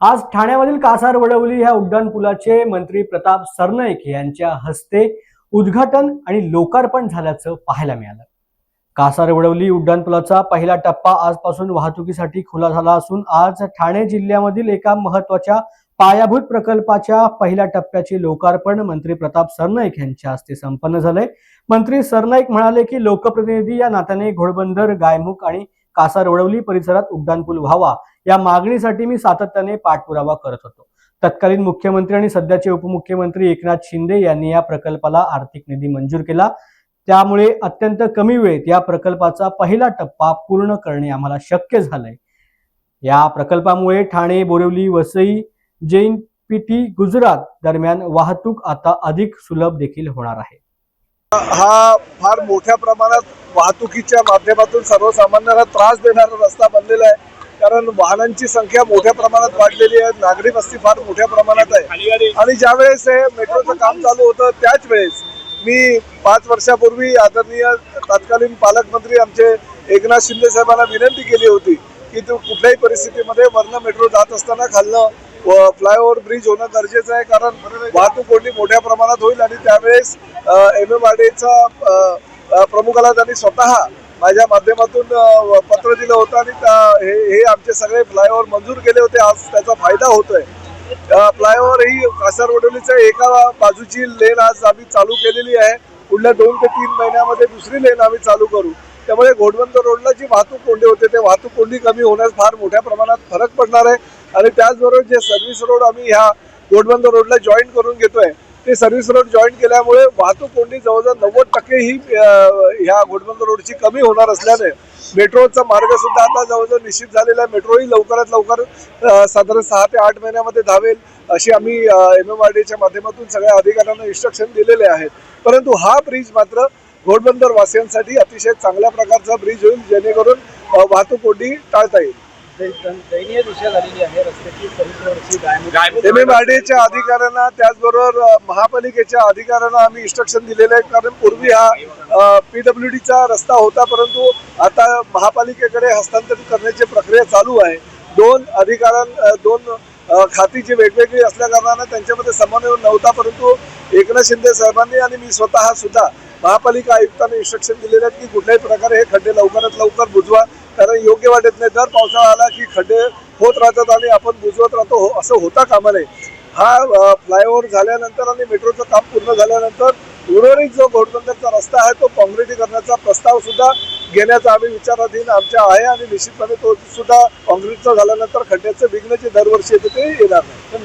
आज ठाण्यामधील कासार वडवली ह्या उड्डाणपुलाचे मंत्री प्रताप सरनाईक यांच्या हस्ते उद्घाटन आणि लोकार्पण झाल्याचं पाहायला मिळालं. कासार वडवली उड्डाणपुलाचा पहिला टप्पा आजपासून वाहतुकीसाठी खुला झाला असून आज ठाणे जिल्ह्यामधील एका महत्त्वाच्या पायाभूत प्रकल्पाच्या पहिल्या टप्प्याचे लोकार्पण मंत्री प्रताप सरनाईक यांच्या हस्ते संपन्न झाले मंत्री सरनाईक म्हणाले की लोकप्रतिनिधी या नात्याने घोडबंदर गायमुख आणि कासार वडवली परिसरात उड्डाणपूल व्हावा या मागणीसाठी मी सातत्याने पाठपुरावा करत होतो. तत्कालीन मुख्यमंत्री आणि सध्याचे उपमुख्यमंत्री एकनाथ शिंदे यांनी या प्रकल्पाला आर्थिक निधी मंजूर केला. त्यामुळे अत्यंत कमी वेळेत या प्रकल्पाचा पहिला टप्पा पूर्ण करणे आम्हाला शक्य झालंय. या प्रकल्पामुळे ठाणे बोरिवली वसई जैन पीटी गुजरात दरम्यान वाहतूक आता अधिक सुलभ देखील होणार आहे. हा फार मोठ्या प्रमाणात वाहतुकीच्या माध्यमातून सर्वसामान्यांना त्रास देणारा रस्ता बनलेला आहे. कारण वाहनांची संख्या मोठ्या प्रमाणात वाढलेली आहे. नागरी वस्ती फार मोठ्या प्रमाणात आहे. आणि ज्या वेळेस हे मेट्रोचं काम चालू होतं त्याच वेळेस मी पाच वर्षापूर्वी आदरणीय तत्कालीन पालकमंत्री आमचे एकनाथ शिंदे साहेबांना विनंती केली होती की तू कुठल्याही परिस्थितीमध्ये वरनं मेट्रो जात असताना खालनं फ्लायओव्हर ब्रिज होणं गरजेचं आहे. कारण वाहतूक कोंडी मोठ्या प्रमाणात होईल आणि त्यावेळेस एम एम आर प्रमुखाला त्यांनी स्वतः माझ्या माध्यमातून पत्र दिलं होतं आणि त्या- हे हे आमचे सगळे फ्लायओव्हर मंजूर केले होते. आज त्याचा फायदा होतोय. फ्लायओव्हर ही कासारवडोलीच्या एका बाजूची लेन आज आम्ही चालू केलेली आहे. पुढल्या दोन ते तीन महिन्यामध्ये दुसरी लेन आम्ही चालू करू. त्यामुळे घोडबंदर रोडला जी वाहतूक कोंडी होते ते वाहतूक कोंडी कमी होण्यास फार मोठ्या प्रमाणात फरक पडणार आहे. आणि त्याचबरोबर जे सर्व्हिस रोड आम्ही ह्या घोडबंदर रोडला जॉईन करून घेतोय ते सर्व्हिस रोड जॉईन केल्यामुळे वाहतूक कोंडी जवळजवळ नव्वद टक्के ही ह्या घोडबंदर रोडची कमी होणार असल्याने मेट्रोचा मार्ग सुद्धा आता जवळजवळ निश्चित झालेला आहे. मेट्रोही लवकरात लवकर साधारण सहा ते आठ महिन्यामध्ये धावेल अशी आम्ही एम एम आर डीच्या माध्यमातून सगळ्या अधिकाऱ्यांना इन्स्ट्रक्शन दिलेले आहेत. परंतु हा ब्रिज मात्र घोडबंदर वासियांसाठी अतिशय चांगल्या प्रकारचा ब्रिज होईल जेणेकरून वाहतूक कोंडी टाळता येईल. दयनीय दिशा झालेली आहे. रस्त्याची अधिकाऱ्यांना त्याचबरोबर महापालिकेच्या अधिकाऱ्यांना आम्ही इन्स्ट्रक्शन दिलेले आहे. कारण पूर्वी हा पीडब्ल्यू डीचा रस्ता होता परंतु आता महापालिकेकडे हस्तांतरित करण्याची प्रक्रिया चालू आहे. दोन अधिकाऱ्यां दोन खाती जी वेगवेगळी असल्या कारणानं त्यांच्यामध्ये समन्वय नव्हता परंतु एकनाथ शिंदे साहेबांनी आणि मी स्वतः सुद्धा महापालिका आयुक्तांना इन्स्ट्रक्शन दिलेले आहेत की कुठल्याही प्रकारे हे खड्डे लवकरात लवकर बुजवा. कारण योग्य वाटत नाही. दर पावसाळा आला की खड्डे होत राहतात आणि आपण बुजवत राहतो. हो- असं होता कामा नये. हा फ्लायओव्हर झाल्यानंतर आणि मेट्रोचं काम पूर्ण झाल्यानंतर उर्वरित जो घोडबंदरचा रस्ता आहे तो काँक्रिटीकरणाचा प्रस्ताव सुद्धा घेण्याचा आम्ही विचाराधीन आमच्या आहे आणि निश्चितपणे तो सुद्धा काँक्रीटचा झाल्यानंतर खड्ड्याचं विघ्न जे दरवर्षी येते ते येणार नाही.